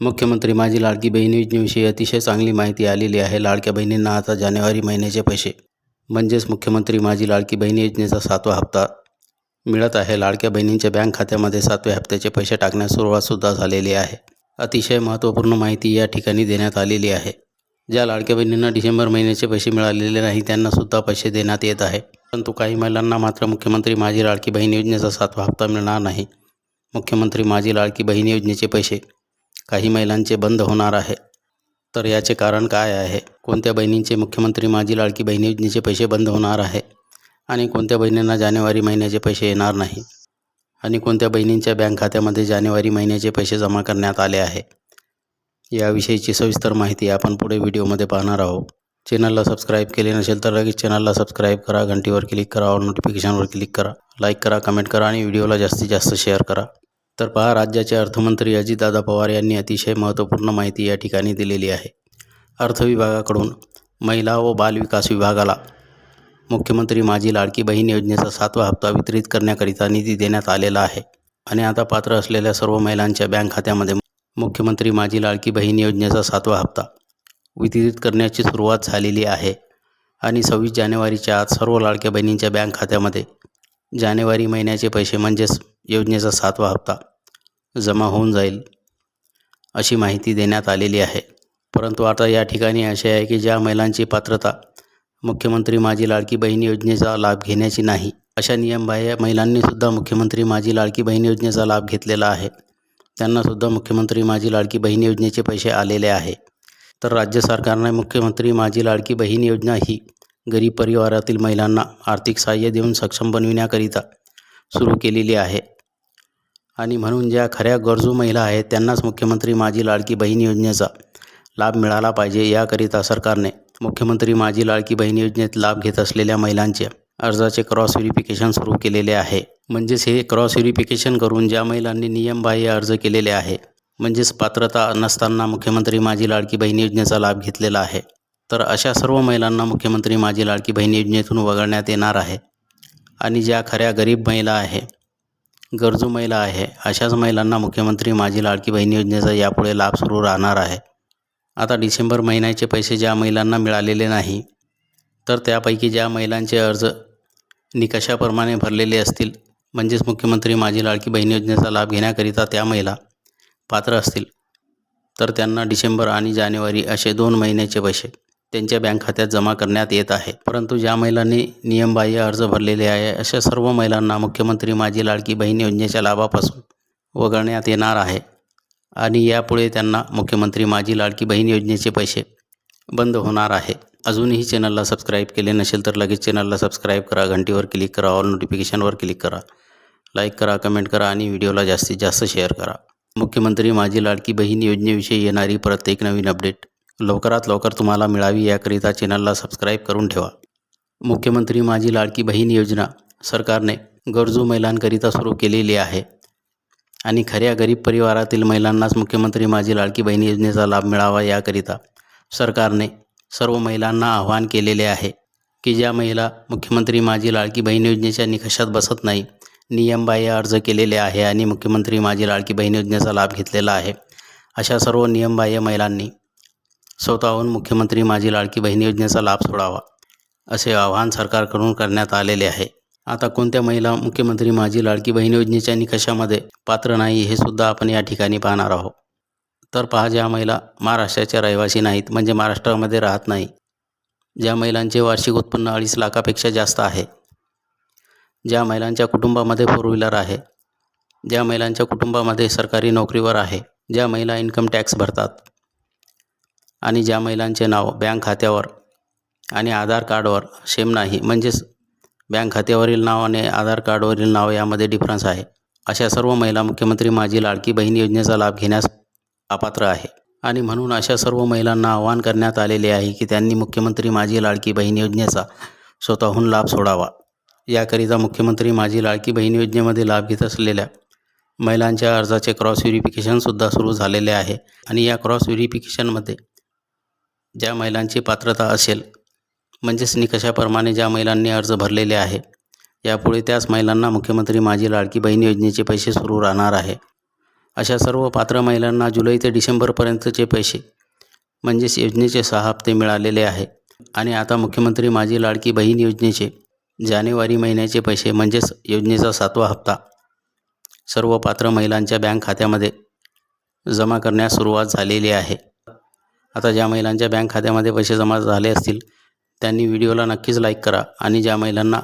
मुख्यमंत्री माझी लाडकी बहीण योजनेविषयी अतिशय चांगली माहिती आलेली आहे. लाडक्या बहिणींना आता जानेवारी महिन्याचे पैसे. म्हणजेच मुख्यमंत्री माझी लाडकी बहीण योजनेचा सातवा हप्ता. मिळत आहे. लाडक्या बहिणींच्या बँक खात्यामध्ये सातव्या हप्त्याचे पैसे टाकण्यास सुरुवातसुद्धा झालेली आहे. अतिशय महत्त्वपूर्ण माहिती या ठिकाणी देण्यात आलेली आहे. ज्या लाडक्या बहिणींना डिसेंबर महिन्याचे पैसे मिळालेले नाही त्यांनासुद्धा पैसे देण्यात येत आहे. परंतु काही महिलांना मात्र मुख्यमंत्री माझी लाडकी बहीण योजनेचा सातवा हप्ता मिळणार नाही. मुख्यमंत्री माझी लाडकी बहीण योजनेचे पैसे. काही महिलांचे बंद होणार आहे. तर याचे कारण काय आहे? कोणत्या बहिणींचे? मुख्यमंत्री माझी लाडकी बहीण योजनेचे पैसे बंद होणार आहे. आणि कोणत्या बहिणींना जानेवारी महिन्याचे पैसे येणार नाही? आणि कोणत्या बहिणींच्या बँक खात्यामध्ये जानेवारी महिन्याचे पैसे जमा करण्यात आले आहे? याविषयीची सविस्तर माहिती आपण पुढे व्हिडिओमध्ये पाहणार आहोत. चॅनलला सबस्क्राईब केले नसेल तर लगेच चॅनलला सबस्क्राईब करा घंटीवर क्लिक करा और नोटिफिकेशनवर क्लिक करा लाईक करा कमेंट करा आणि व्हिडिओला जास्तीत जास्त शेअर करा. तर पहा राज्याचे अर्थमंत्री अजितदादा पवार यांनी अतिशय महत्त्वपूर्ण माहिती या ठिकाणी दिलेली आहे. अर्थ विभागाकडून महिला व बाल विकास विभागाला मुख्यमंत्री माझी लाडकी बहीण योजनेचा सातवा हप्ता वितरित करण्याकरिता निधी देण्यात आलेला आहे. आणि आता पात्र असलेल्या सर्व महिलांच्या बँक खात्यामध्ये मुख्यमंत्री माझी लाडकी बहीण योजनेचा सातवा हप्ता वितरित करण्याची सुरुवात झालेली आहे. आणि सव्वीस जानेवारीच्या आत सर्व लाडक्या बहिणींच्या बँक खात्यामध्ये जानेवारी महिन्याचे पैसे म्हणजेच योजनेचा सातवा हप्ता जमा होऊन जाईल अशी माहिती देण्यात आलेली आहे. परंतु आता या ठिकाणी असे आहे की ज्या महिलांची पात्रता मुख्यमंत्री माझी लाडकी बहीण योजनेचा लाभ घेण्याची नाही अशा नियमबाह्य महिलांनीसुद्धा मुख्यमंत्री माझी लाडकी बहीण योजनेचा लाभ घेतलेला आहे. त्यांनासुद्धा मुख्यमंत्री माझी लाडकी बहीण योजनेचे पैसे आलेले आहे. तर राज्य सरकारने मुख्यमंत्री माझी लाडकी बहीण योजना ही गरीब परिवारातील महिलांना आर्थिक सहाय्य देऊन सक्षम बनविण्याकरिता सुरू केलेली आहे. आणि म्हणून ज्या खऱ्या गरजू महिला आहेत त्यांनाच मुख्यमंत्री माझी लाडकी बहीण योजनेचा लाभ मिळाला पाहिजे याकरिता सरकारने मुख्यमंत्री माझी लाडकी बहीण योजनेत लाभ घेत असलेल्या महिलांचे अर्जाचे क्रॉस व्हेरिफिकेशन सुरू केलेले आहे. म्हणजेच हे क्रॉस व्हेरिफिकेशन करून ज्या महिलांनी नियमबाह्य अर्ज केलेले आहे म्हणजेच पात्रता नसताना मुख्यमंत्री माझी लाडकी बहीण योजनेचा लाभ घेतलेला आहे तर अशा सर्व महिलांना मुख्यमंत्री माझी लाडकी बहीण योजनेतून वगळण्यात येणार आहे. आणि ज्या खऱ्या गरीब महिला आहे गरजू महिला आहे. अशाच महिलांना मुख्यमंत्री माझी लाडकी बहीण योजनेचा यापुढे लाभ सुरू राहणार आहे. आता डिसेंबर महिन्याचे पैसे ज्या महिलांना मिळालेले नाही तर त्यापैकी ज्या महिलांचे अर्ज निकषाप्रमाणे भरलेले असतील म्हणजेच मुख्यमंत्री माझी लाडकी बहीण योजनेचा लाभ घेण्याकरिता त्या महिला पात्र असतील तर त्यांना डिसेंबर आणि जानेवारी असे दोन महिन्याचे पैसे त्यांच्या बँक खात्यात जमा करण्यात येत आहे. परंतु ज्या महिलांनी नियमबाह्य अर्ज भरलेले आहे अशा सर्व महिलांना मुख्यमंत्री माझी लाडकी बहीण योजनेच्या लाभापासून वगळण्यात येणार आहे. आणि यापुढे त्यांना मुख्यमंत्री माझी लाडकी बहीण योजनेचे पैसे बंद होणार आहे. अजूनही चॅनलला सबस्क्राईब केले नसेल तर लगेच चॅनलला सबस्क्राईब करा घंटीवर क्लिक करा ऑल नोटिफिकेशनवर क्लिक करा. लाईक करा कमेंट करा आणि व्हिडिओला जास्तीत जास्त शेअर करा. मुख्यमंत्री माझी लाडकी बहीण योजनेविषयी येणारी प्रत्येक नवीन अपडेट लवकरात लवकर तुम्हाला मिळावी याकरिता चॅनलला सबस्क्राईब करून ठेवा. मुख्यमंत्री माझी लाडकी बहीण योजना सरकारने गरजू महिलांकरिता सुरू केलेली आहे आणि खऱ्या गरीब परिवारातील महिलांनाच मुख्यमंत्री माझी लाडकी बहीण योजनेचा लाभ मिळावा याकरिता सरकारने सर्व महिलांना आवाहन केलेले आहे की ज्या महिला मुख्यमंत्री माझी लाडकी बहीण योजनेच्या निकषात बसत नाही नियमबाह्य अर्ज केलेले आहे आणि मुख्यमंत्री माझी लाडकी बहीण योजनेचा लाभ घेतलेला आहे अशा सर्व नियमबाह्य महिलांनी स्वतःहून मुख्यमंत्री माझी लाडकी बहीण योजनेचा लाभ सोडावा असे आवाहन सरकारकडून करण्यात आलेले आहे. आता कोणत्या महिला मुख्यमंत्री माझी लाडकी बहीण योजनेच्या निकषामध्ये पात्र नाही हे सुद्धा आपण या ठिकाणी पाहणार आहोत. तर पहा ज्या महिला महाराष्ट्राच्या रहिवासी नाहीत म्हणजे महाराष्ट्रामध्ये राहत नाही ज्या महिलांचे वार्षिक उत्पन्न अडीच लाखापेक्षा जास्त आहे ज्या महिलांच्या कुटुंबामध्ये फोर व्हीलर आहे ज्या महिलांच्या कुटुंबामध्ये सरकारी नोकरीवर आहे ज्या महिला इन्कम टॅक्स भरतात आणि ज्या महिलांचे नाव बँक खात्यावर आणि आधार कार्डवर सेम नाही म्हणजेच बँक खात्यावरील नाव आणि आधार कार्डवरील नाव यामध्ये डिफरन्स आहे. अशा सर्व महिला मुख्यमंत्री माझी लाडकी बहीण योजनेचा लाभ घेण्यास अपात्र आहे. आणि म्हणून अशा सर्व महिलांना आवाहन करण्यात आलेले आहे की त्यांनी मुख्यमंत्री माझी लाडकी बहीण योजनेचा स्वतःहून लाभ सोडावा. याकरिता मुख्यमंत्री माझी लाडकी बहीण योजनेमध्ये लाभ घेत असलेल्या महिलांच्या अर्जाचे क्रॉस व्हेरिफिकेशनसुद्धा सुरू झालेले आहे. आणि या क्रॉस व्हेरिफिकेशनमध्ये ज्या महिलांची पात्रता असेल म्हणजेच निकषाप्रमाणे ज्या महिलांनी अर्ज भरलेले आहे यापुढे त्याच महिलांना मुख्यमंत्री माझी लाडकी बहीण योजनेचे पैसे सुरू राहणार आहे. अशा सर्व पात्र महिलांना जुलै ते डिसेंबरपर्यंतचे पैसे म्हणजेच योजनेचे सहा हप्ते मिळालेले आहे. आणि आता मुख्यमंत्री माझी लाडकी बहीण योजनेचे जानेवारी महिन्याचे पैसे म्हणजेच योजनेचा सातवा हप्ता सर्व पात्र महिलांच्या बँक खात्यामध्ये जमा करण्यास सुरुवात झालेली आहे. आता ज्या महिलांच्या बँक खात्यामध्ये पैसे जमा झाले असतील त्यांनी व्हिडिओला नक्कीच लाईक करा आणि ज्या महिलांना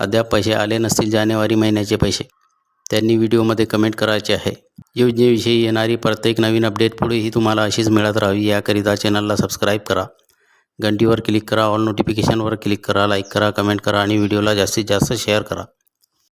अद्याप पैसे आले नसतील जानेवारी महिन्याचे पैसे त्यांनी व्हिडिओमध्ये कमेंट करायचे आहे. योजनेविषयी येणारी प्रत्येक नवीन अपडेट पुढेही तुम्हाला अशीच मिळत राहावी. याकरिता चॅनलला सबस्क्राईब करा. घंटीवर क्लिक करा ऑल नोटिफिकेशनवर क्लिक करा लाईक करा कमेंट करा आणि व्हिडिओला जास्तीत जास्त शेअर करा.